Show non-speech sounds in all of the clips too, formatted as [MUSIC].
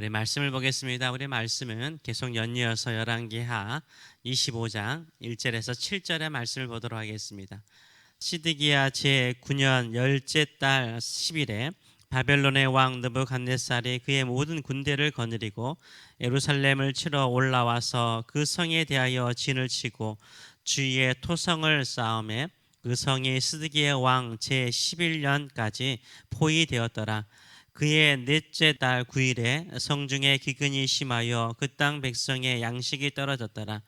우리 말씀을 보겠습니다. 우리 말씀은 계속 연이어서 열왕기하 25장 1절에서 7절의 말씀을 보도록 하겠습니다. 시드기야 제 9년 열째 달 10일에 바벨론의 왕 느부갓네살이 그의 모든 군대를 거느리고 예루살렘을 치러 올라와서 그 성에 대하여 진을 치고 주위에 토성을 쌓음에 그 성이 스드기의 왕 제 11년까지 포위되었더라. 그의 넷째 달 9일에 성중에 기근이 심하여 그 땅 백성의 양식이 떨어졌더라.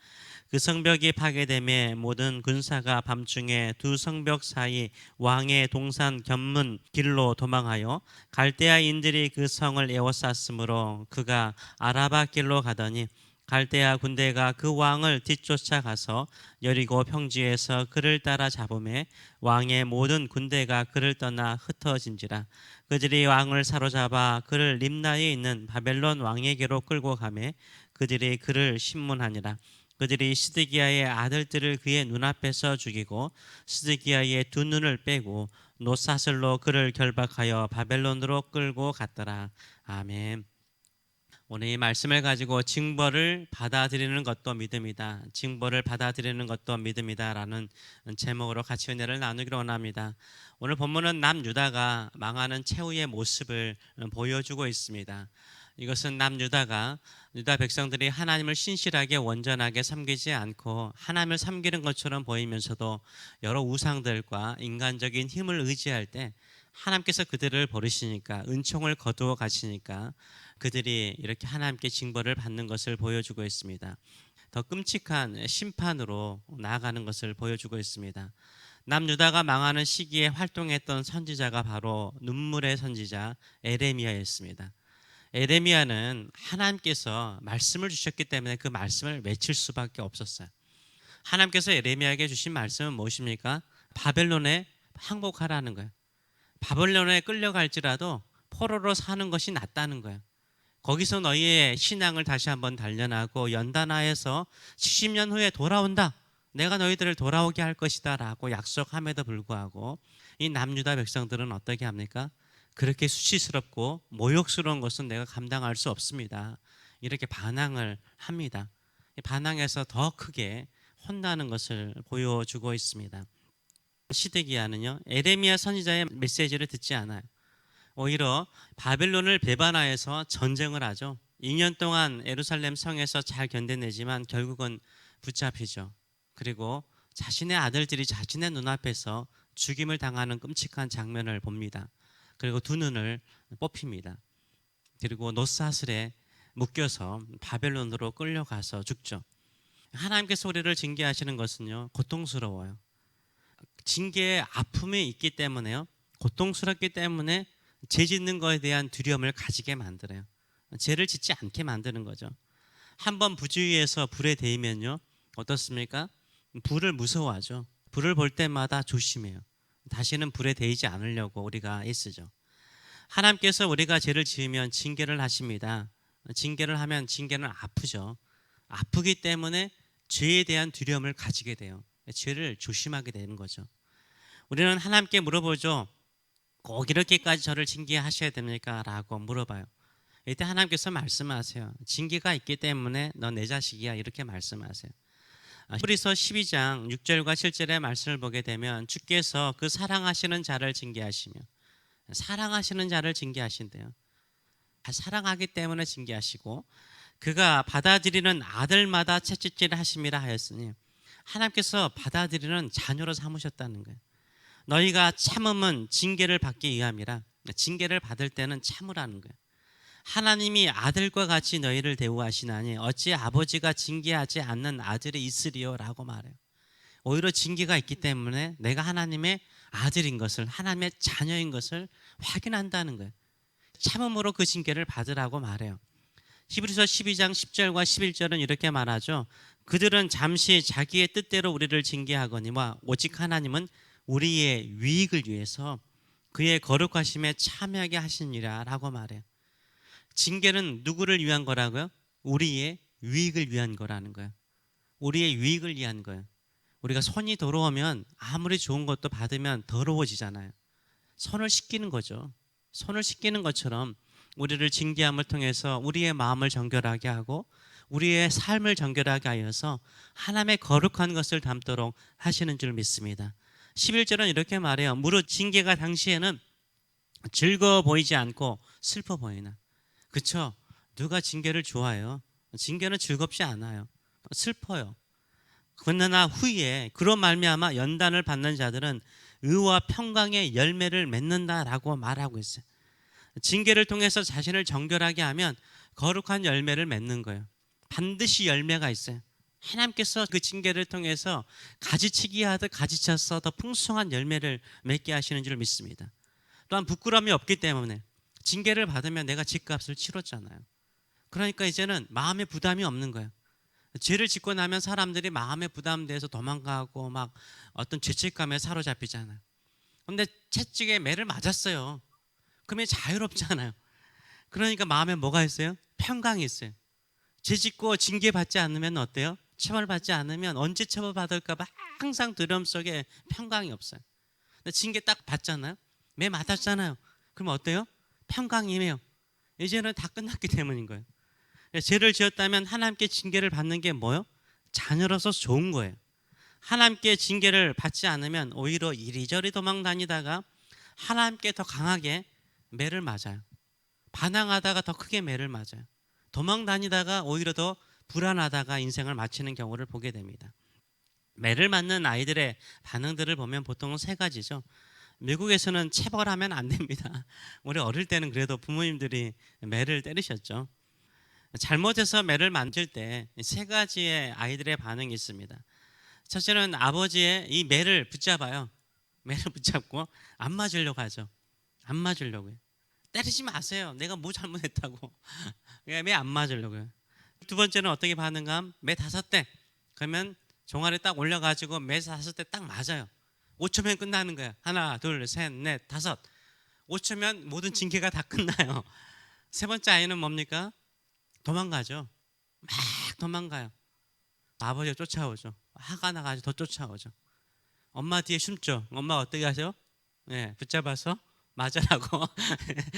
그 성벽이 파괴됨에 모든 군사가 밤중에 두 성벽 사이 왕의 동산 견문 길로 도망하여 갈대아인들이 그 성을 에워쌌으므로 그가 아라바 길로 가더니 갈대아 군대가 그 왕을 뒤쫓아가서 여리고 평지에서 그를 따라 잡음에 왕의 모든 군대가 그를 떠나 흩어진지라. 그들이 왕을 사로잡아 그를 림나에 있는 바벨론 왕에게로 끌고 가매 그들이 그를 신문하니라. 그들이 스드기야의 아들들을 그의 눈앞에서 죽이고 스드기야의 두 눈을 빼고 노사슬로 그를 결박하여 바벨론으로 끌고 갔더라. 아멘. 오늘 이 말씀을 가지고 징벌을 받아들이는 것도 믿음이다. 징벌을 받아들이는 것도 믿음이다라는 제목으로 같이 은혜를 나누기로 원합니다. 오늘 본문은 남유다가 망하는 최후의 모습을 보여주고 있습니다. 이것은 남유다가 유다 백성들이 하나님을 신실하게 원전하게 섬기지 않고 하나님을 섬기는 것처럼 보이면서도 여러 우상들과 인간적인 힘을 의지할 때 하나님께서 그들을 버리시니까 은총을 거두어 가시니까 그들이 이렇게 하나님께 징벌을 받는 것을 보여주고 있습니다. 더 끔찍한 심판으로 나아가는 것을 보여주고 있습니다. 남유다가 망하는 시기에 활동했던 선지자가 바로 눈물의 선지자 에레미야였습니다. 에레미야는 하나님께서 말씀을 주셨기 때문에 그 말씀을 외칠 수밖에 없었어요. 하나님께서 에레미야에게 주신 말씀은 무엇입니까? 바벨론에 항복하라는 거예요. 바벨론에 끌려갈지라도 포로로 사는 것이 낫다는 거예요. 거기서 너희의 신앙을 다시 한번 단련하고 연단하여서 70년 후에 돌아온다. 내가 너희들을 돌아오게 할 것이다라고 약속함에도 불구하고 이 남유다 백성들은 어떻게 합니까? 그렇게 수치스럽고 모욕스러운 것은 내가 감당할 수 없습니다. 이렇게 반항을 합니다. 반항해서 더 크게 혼나는 것을 보여주고 있습니다. 시드기야는요 에레미야 선지자의 메시지를 듣지 않아요. 오히려 바벨론을 배반하여서 전쟁을 하죠. 2년 동안 에루살렘 성에서 잘 견뎌내지만 결국은 붙잡히죠. 그리고 자신의 아들들이 자신의 눈앞에서 죽임을 당하는 끔찍한 장면을 봅니다. 그리고 두 눈을 뽑힙니다. 그리고 노사슬에 묶여서 바벨론으로 끌려가서 죽죠. 하나님께서 우리를 징계하시는 것은요 고통스러워요. 징계의 아픔이 있기 때문에요 고통스럽기 때문에 죄 짓는 것에 대한 두려움을 가지게 만들어요. 죄를 짓지 않게 만드는 거죠. 한번 부주의해서 불에 대이면요 어떻습니까? 불을 무서워하죠. 불을 볼 때마다 조심해요. 다시는 불에 대이지 않으려고 우리가 애쓰죠. 하나님께서 우리가 죄를 지으면 징계를 하십니다. 징계를 하면 징계는 아프죠. 아프기 때문에 죄에 대한 두려움을 가지게 돼요. 죄를 조심하게 되는 거죠. 우리는 하나님께 물어보죠. 꼭 이렇게까지 저를 징계 하셔야 됩니까? 라고 물어봐요. 이때 하나님께서 말씀하세요. 징계가 있기 때문에 너 내 자식이야. 이렇게 말씀하세요. 히브리서 12장 6절과 7절의 말씀을 보게 되면 주께서 그 사랑하시는 자를 징계하시며 사랑하시는 자를 징계하신대요. 사랑하기 때문에 징계하시고 그가 받아들이는 아들마다 채찍질 하심이라 하였으니 하나님께서 받아들이는 자녀로 삼으셨다는 거예요. 너희가 참음은 징계를 받기 위함이라 징계를 받을 때는 참으라는 거예요. 하나님이 아들과 같이 너희를 대우하시나니 어찌 아버지가 징계하지 않는 아들이 있으리요라고 말해요. 오히려 징계가 있기 때문에 내가 하나님의 아들인 것을 하나님의 자녀인 것을 확인한다는 거예요. 참음으로 그 징계를 받으라고 말해요. 히브리서 12장 10절과 11절은 이렇게 말하죠. 그들은 잠시 자기의 뜻대로 우리를 징계하거니와 오직 하나님은 우리의 유익을 위해서 그의 거룩하심에 참여하게 하시니라라고 말해요. 징계는 누구를 위한 거라고요? 우리의 유익을 위한 거라는 거예요. 우리의 유익을 위한 거예요. 우리가 손이 더러우면 아무리 좋은 것도 받으면 더러워지잖아요. 손을 씻기는 거죠. 손을 씻기는 것처럼 우리를 징계함을 통해서 우리의 마음을 정결하게 하고 우리의 삶을 정결하게 하여서 하나님의 거룩한 것을 담도록 하시는 줄 믿습니다. 11절은 이렇게 말해요. 무릇 징계가 당시에는 즐거워 보이지 않고 슬퍼 보이나. 그쵸? 누가 징계를 좋아해요? 징계는 즐겁지 않아요. 슬퍼요. 그러나 후에 그런 말미암아 연단을 받는 자들은 의와 평강의 열매를 맺는다라고 말하고 있어요. 징계를 통해서 자신을 정결하게 하면 거룩한 열매를 맺는 거예요. 반드시 열매가 있어요. 하나님께서 그 징계를 통해서 가지치기 하듯 가지쳐서 더 풍성한 열매를 맺게 하시는 줄 믿습니다. 또한 부끄러움이 없기 때문에 징계를 받으면 내가 집값을 치렀잖아요. 그러니까 이제는 마음의 부담이 없는 거예요. 죄를 짓고 나면 사람들이 마음의 부담돼서 도망가고 막 어떤 죄책감에 사로잡히잖아요. 근데 채찍에 매를 맞았어요. 그러면 자유롭잖아요. 그러니까 마음에 뭐가 있어요? 평강이 있어요. 죄 짓고 징계 받지 않으면 어때요? 처벌 받지 않으면 언제 처벌 받을까봐 항상 두려움 속에 평강이 없어요. 징계 딱 받잖아요. 매 맞았잖아요. 그럼 어때요? 평강이에요. 이제는 다 끝났기 때문인 거예요. 죄를 지었다면 하나님께 징계를 받는 게 뭐요? 자녀로서 좋은 거예요. 하나님께 징계를 받지 않으면 오히려 이리저리 도망 다니다가 하나님께 더 강하게 매를 맞아요. 반항하다가 더 크게 매를 맞아요. 도망 다니다가 오히려 더 불안하다가 인생을 마치는 경우를 보게 됩니다. 매를 맞는 아이들의 반응들을 보면 보통은 세 가지죠. 미국에서는 체벌하면 안 됩니다. [LAUGHS] 우리 어릴 때는 그래도 부모님들이 매를 때리셨죠. 잘못해서 매를 만질 때 세 가지의 아이들의 반응이 있습니다. 첫째는 아버지의 이 매를 붙잡아요. 매를 붙잡고 안 맞으려고 하죠. 안 맞으려고요. 때리지 마세요. 내가 뭐 잘못했다고. [LAUGHS] 매안 맞으려고요. 두 번째는 어떻게 반응함? 매 다섯 대. 그러면 종아리 딱 올려가지고 매 다섯 대 딱 맞아요. 5초면 끝나는 거예요. 하나, 둘, 셋, 넷, 다섯. 5초면 모든 징계가 다 끝나요. [LAUGHS] 세 번째 아이는 뭡니까? 도망가죠. 막 도망가요. 아버지가 쫓아오죠. 화가 나가지고 더 쫓아오죠. 엄마 뒤에 숨죠. 엄마 어떻게 하죠? 예, 붙잡아서 맞으라고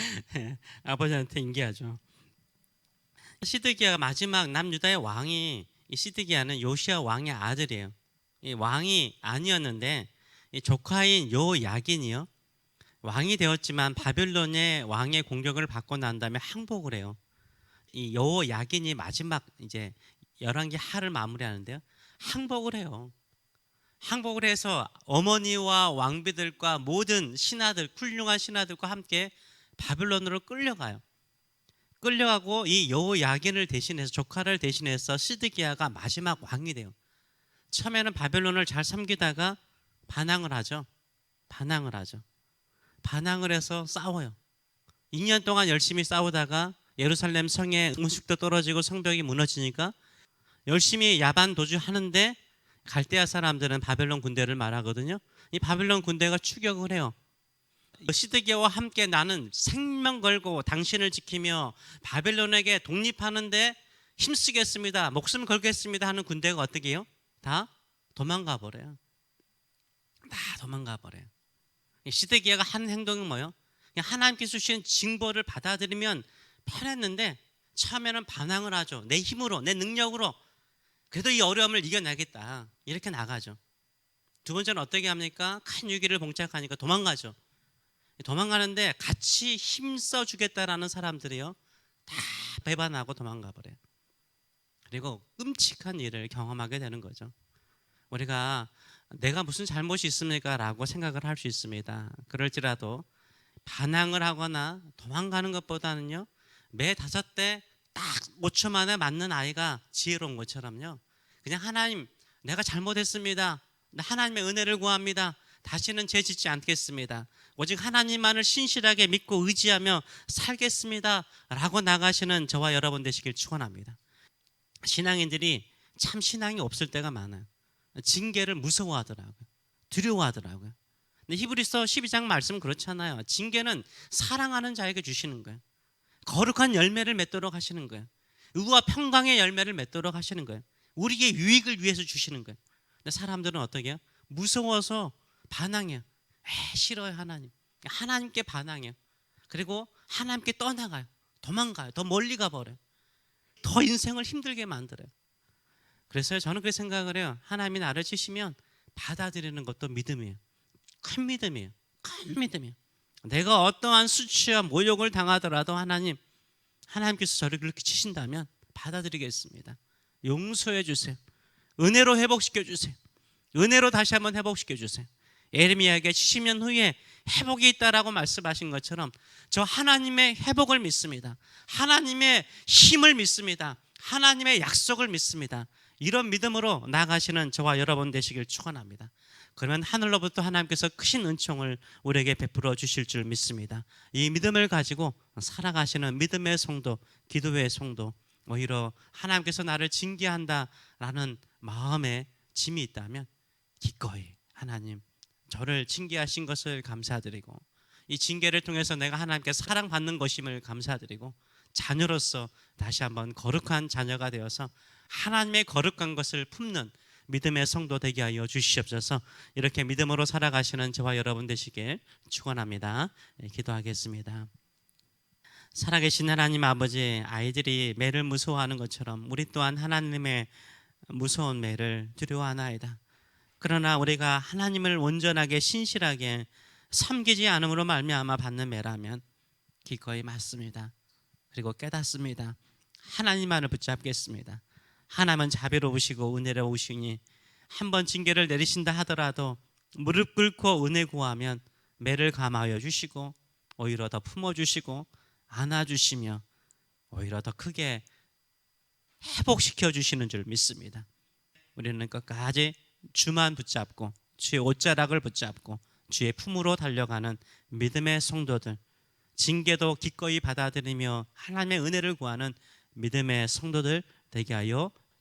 [LAUGHS] 아버지한테 인계하죠. 시드기야가 마지막 남유다의 왕이 이 시드기야는 요시아 왕의 아들이에요. 이 왕이 아니었는데 이 조카인 요야긴이요. 왕이 되었지만 바벨론의 왕의 공격을 받고 난 다음에 항복을 해요. 이 여야긴이 마지막 이제 열왕기 하를 마무리하는데요. 항복을 해요. 항복을 해서 어머니와 왕비들과 모든 신하들 훌륭한 신하들과 함께 바벨론으로 끌려가요. 끌려가고 이 여호야긴을 대신해서 조카를 대신해서 시드기야가 마지막 왕이 돼요. 처음에는 바벨론을 잘 섬기다가 반항을 하죠. 반항을 하죠. 반항을 해서 싸워요. 2년 동안 열심히 싸우다가 예루살렘 성에 음식도 떨어지고 성벽이 무너지니까 열심히 야반 도주 하는데 갈대아 사람들은 바벨론 군대를 말하거든요. 이 바벨론 군대가 추격을 해요. 시드기야와 함께 나는 생명 걸고 당신을 지키며 바벨론에게 독립하는데 힘쓰겠습니다. 목숨 걸겠습니다 하는 군대가 어떻게 해요? 다 도망가 버려요. 다 도망가 버려요. 시드기야가 한 행동이 뭐예요? 그냥 하나님께서 주신 징벌을 받아들이면 편했는데 처음에는 반항을 하죠. 내 힘으로, 내 능력으로 그래도 이 어려움을 이겨내겠다. 이렇게 나가죠. 두 번째는 어떻게 합니까? 큰 위기를 봉착하니까 도망가죠. 도망가는데 같이 힘써 주겠다라는 사람들이요. 다 배반하고 도망가 버려요. 그리고 끔찍한 일을 경험하게 되는 거죠. 우리가 내가 무슨 잘못이 있습니까? 라고 생각을 할 수 있습니다. 그럴지라도 반항을 하거나 도망가는 것보다는요, 매 다섯 대 딱 5초 만에 맞는 아이가 지혜로운 것처럼요. 그냥 하나님, 내가 잘못했습니다. 하나님의 은혜를 구합니다. 다시는 죄 짓지 않겠습니다. 오직 하나님만을 신실하게 믿고 의지하며 살겠습니다. 라고 나가시는 저와 여러분 되시길 축원합니다. 신앙인들이 참 신앙이 없을 때가 많아요. 징계를 무서워하더라고요. 두려워하더라고요. 근데 히브리서 12장 말씀 그렇잖아요. 징계는 사랑하는 자에게 주시는 거예요. 거룩한 열매를 맺도록 하시는 거예요. 의와 평강의 열매를 맺도록 하시는 거예요. 우리의 유익을 위해서 주시는 거예요. 근데 사람들은 어떻게 해요? 무서워서 반항해요. 에, 싫어요, 하나님. 하나님께 반항해요. 그리고 하나님께 떠나가요. 도망가요. 더 멀리 가버려요. 더 인생을 힘들게 만들어요. 그래서 저는 그 생각을 해요. 하나님이 나를 치시면 받아들이는 것도 믿음이에요. 큰 믿음이에요. 큰 믿음이에요. 내가 어떠한 수치와 모욕을 당하더라도 하나님, 하나님께서 저를 그렇게 치신다면 받아들이겠습니다. 용서해 주세요. 은혜로 회복시켜 주세요. 은혜로 다시 한번 회복시켜 주세요. 에르미야에게 70년 후에 회복이 있다라고 말씀하신 것처럼 저 하나님의 회복을 믿습니다. 하나님의 힘을 믿습니다. 하나님의 약속을 믿습니다. 이런 믿음으로 나가시는 저와 여러분 되시길 축원합니다. 그러면 하늘로부터 하나님께서 크신 은총을 우리에게 베풀어 주실 줄 믿습니다. 이 믿음을 가지고 살아가시는 믿음의 성도, 기도의 성도, 오히려 하나님께서 나를 징계한다라는 마음에 짐이 있다면 기꺼이 하나님 저를 징계하신 것을 감사드리고 이 징계를 통해서 내가 하나님께 사랑받는 것임을 감사드리고 자녀로서 다시 한번 거룩한 자녀가 되어서 하나님의 거룩한 것을 품는 믿음의 성도 되게 하여 주시옵소서. 이렇게 믿음으로 살아가시는 저와 여러분 되시길 축원합니다. 네, 기도하겠습니다. 살아계신 하나님 아버지 아이들이 매를 무서워하는 것처럼 우리 또한 하나님의 무서운 매를 두려워하나이다. 그러나 우리가 하나님을 온전하게 신실하게 섬기지 않음으로 말미암아 받는 매라면 기꺼이 맞습니다. 그리고 깨닫습니다. 하나님만을 붙잡겠습니다. 하나님은 자비로우시고 은혜로우시니 한 번 징계를 내리신다 하더라도 무릎 꿇고 은혜 구하면 매를 감하여 주시고 오히려 더 품어 주시고 안아 주시며 오히려 더 크게 회복시켜 주시는 줄 믿습니다. 우리는 끝까지 주만 붙잡고 주의 옷자락을 붙잡고 주의 품으로 달려가는 믿음의 성도들 징계도 기꺼이 받아들이며 하나님의 은혜를 구하는 믿음의 성도들 되게 하여